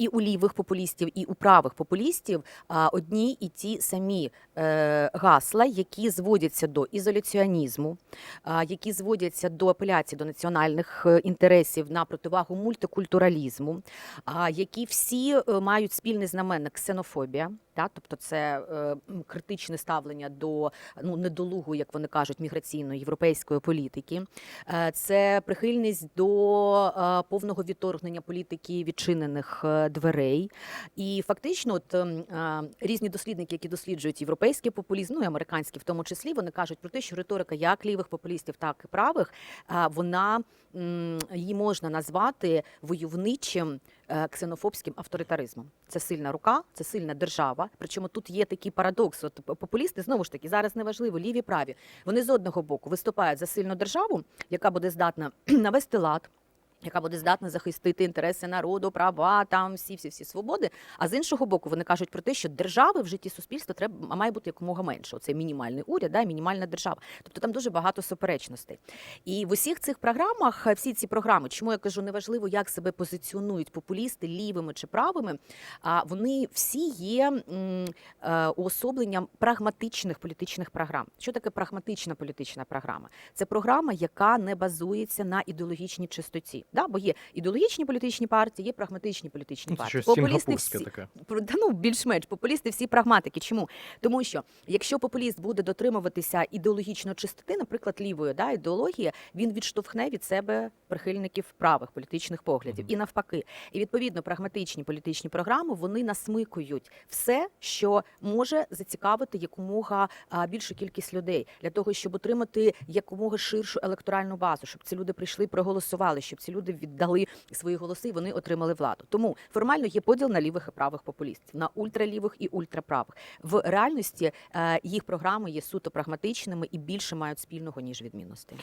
і у лівих популістів, і у правих популістів одні і ті самі е, гасла, які зводяться до ізоляціонізму, які зводяться до апеляції до національних е, інтересів на противагу мультикультуралізму, які всі е, мають спільний знаменник ксенофобія. Та, тобто це е, критичне ставлення до ну недолугу, як вони кажуть, міграційної європейської політики. Е, Це прихильність до е, повного відторгнення політики відчинених дверей. І фактично, от ем, різні дослідники, які досліджують європейський популізм, ну і американський в тому числі, вони кажуть про те, що риторика як лівих популістів, так і правих, вона її можна назвати войовничим ксенофобським авторитаризмом. Це сильна рука, це сильна держава. Причому тут є такий парадокс. От популісти знову ж таки зараз неважливо, ліві праві. Вони з одного боку виступають за сильну державу, яка буде здатна навести лад. Яка буде здатна захистити інтереси народу, права, там всі всі всі свободи. А з іншого боку, вони кажуть про те, що держави в житті суспільства треба має бути якомога менше. Оцей мінімальний уряд, да, мінімальна держава. Тобто там дуже багато суперечностей. І в усіх цих програмах, е, всі ці програми, чому я кажу, неважливо, як себе позиціонують популісти лівими чи правими, а вони всі є е, уособленням прагматичних політичних програм. Що таке прагматична політична програма? Це програма, яка не базується на ідеологічній чистоті. Да? Бо є ідеологічні політичні партії, є прагматичні політичні партії. Це партії. щось Популісти всі, таке. Ну, більш-менш популісти всі прагматики. Чому? Тому що якщо популіст буде дотримуватися ідеологічної чистоти, наприклад, лівої да, ідеології, він відштовхне від себе прихильників правих політичних поглядів. І навпаки. І відповідно прагматичні політичні програми вони насмикують все, що може зацікавити якомога більшу кількість людей для того, щоб отримати якомога ширшу електоральну базу, щоб ці люди прийшли, проголосували, щоб ці люди віддали свої голоси, і вони отримали владу. Тому формально є поділ на лівих і правих популістів, на ультралівих і ультраправих. В реальності е, їх програми є суто прагматичними і більше мають спільного ніж відмінностей.